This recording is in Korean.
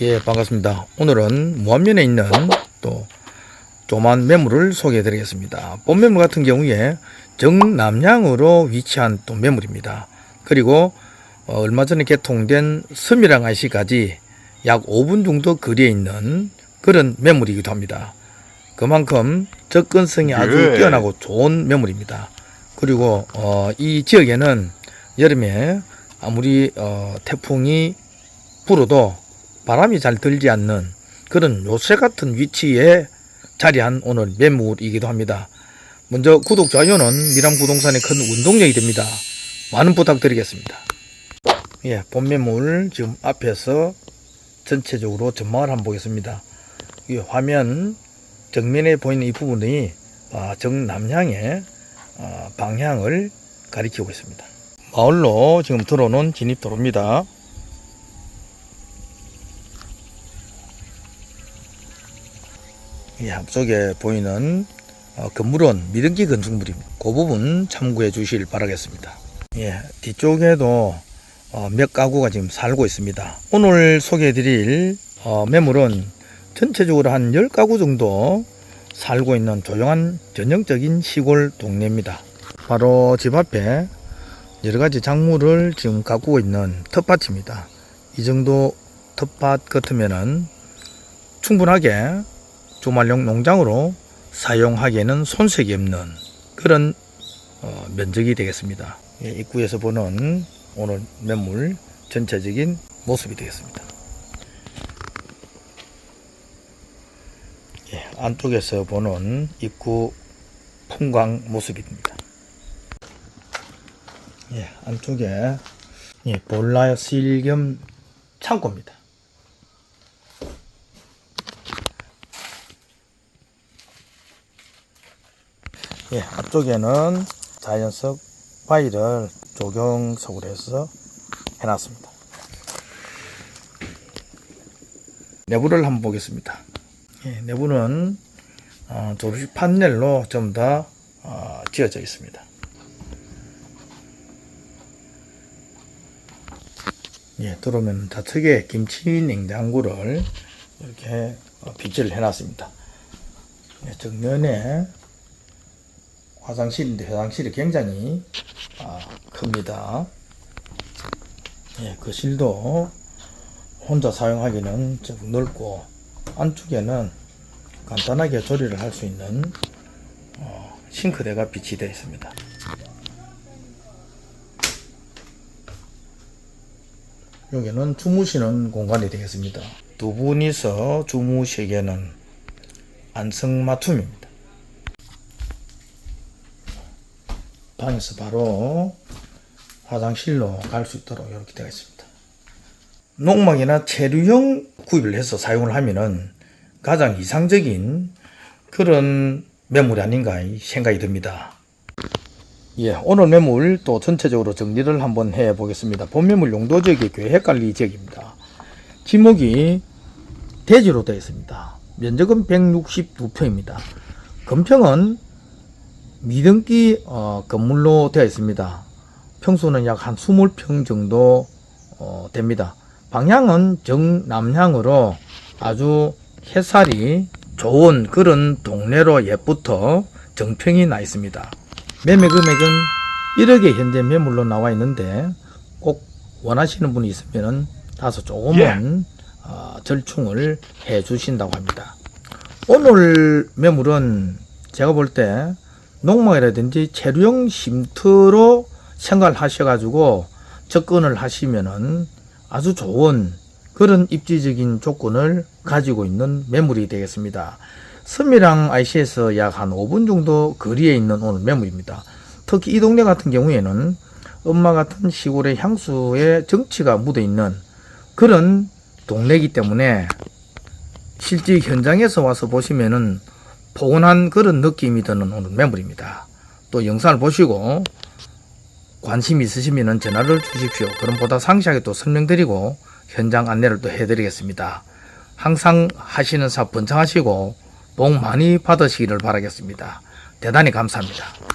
예, 반갑습니다. 오늘은 무안면에 있는 또 조만 매물을 소개해 드리겠습니다. 본 매물 같은 경우에 정남향으로 위치한 또 매물입니다. 그리고 어, 얼마 전에 개통된 섬이랑 IC까지 약 5분 정도 거리에 있는 그런 매물이기도 합니다. 그만큼 접근성이 아주 예. 뛰어나고 좋은 매물입니다. 그리고 어, 이 지역에는 여름에 아무리 어, 태풍이 불어도 바람이 잘 들지 않는 그런 요새 같은 위치에 자리한 오늘 매물이기도 합니다. 먼저 구독, 좋아요는 미람 부동산의 큰 운동력이 됩니다. 많은 부탁드리겠습니다. 예, 본 매물 지금 앞에서 전체적으로 전망을 한번 보겠습니다. 이 화면 정면에 보이는 이 부분이 아, 정남향의 아, 방향을 가리키고 있습니다. 마을로 지금 들어오는 진입도로입니다. 이 앞쪽에 보이는 어, 건물은 미등기 건축물입니다. 그 부분 참고해 주실 바라겠습니다. 예, 뒤쪽에도 어, 몇 가구가 지금 살고 있습니다. 오늘 소개해 드릴 어, 매물은 전체적으로 한 10가구 정도 살고 있는 조용한 전형적인 시골 동네입니다. 바로 집 앞에 여러 가지 작물을 지금 가꾸고 있는 텃밭입니다. 이 정도 텃밭 같으면은 충분하게 주말용 농장으로 사용하기에는 손색이 없는 그런 어, 면적이 되겠습니다. 예, 입구에서 보는 오늘 매물 전체적인 모습이 되겠습니다. 예, 안쪽에서 보는 입구 풍광 모습입니다. 예, 안쪽에 예, 볼라 실 겸 창고입니다. 예, 앞쪽에는 자연석 바위를 조경석으로 해서 해놨습니다. 내부를 한번 보겠습니다. 예, 내부는 어, 조립식 판넬로 다 어, 지어져 있습니다. 예, 들어오면 좌측에 김치 냉장고를 이렇게 어, 비치를 해놨습니다. 예, 정면에 화장실인데 화장실이 굉장히 아, 큽니다. 예, 거실도 혼자 사용하기는 좀 넓고 안쪽에는 간단하게 조리를 할 수 있는 어, 싱크대가 비치되어 있습니다. 여기는 주무시는 공간이 되겠습니다. 두 분이서 주무시기에는 안성맞춤입니다. 방에서 바로 화장실로 갈 수 있도록 이렇게 되어 있습니다. 농막이나 체류형 구입을 해서 사용을 하면은 가장 이상적인 그런 매물이 아닌가 생각이 듭니다. 예, 오늘 매물 또 전체적으로 정리를 한번 해 보겠습니다. 본 매물 용도 지역이 계획 관리 지역입니다. 지목이 대지로 되어 있습니다. 면적은 162평입니다. 건평은 미등기 어, 건물로 되어 있습니다. 평수는 약 한 20평 정도 어, 됩니다. 방향은 정남향으로 아주 햇살이 좋은 그런 동네로 옛부터 정평이 나 있습니다. 매매 금액은 1억에 현재 매물로 나와 있는데 꼭 원하시는 분이 있으면 다소 조금은 어, 절충을 해 주신다고 합니다. 오늘 매물은 제가 볼때 농막이라든지 체류용 쉼터로 생각을 하셔가지고 접근을 하시면은 아주 좋은 그런 입지적인 조건을 가지고 있는 매물이 되겠습니다. 섬이랑 IC에서 약 한 5분 정도 거리에 있는 오늘 매물입니다. 특히 이 동네 같은 경우에는 엄마 같은 시골의 향수의 정치가 묻어 있는 그런 동네이기 때문에 실제 현장에서 와서 보시면은 포근한 그런 느낌이 드는 오늘 매물입니다. 또 영상을 보시고 관심 있으시면 전화를 주십시오. 그럼 보다 상세하게 또 설명드리고 현장 안내를 또 해드리겠습니다. 항상 하시는 사업 번창하시고 복 많이 받으시기를 바라겠습니다. 대단히 감사합니다.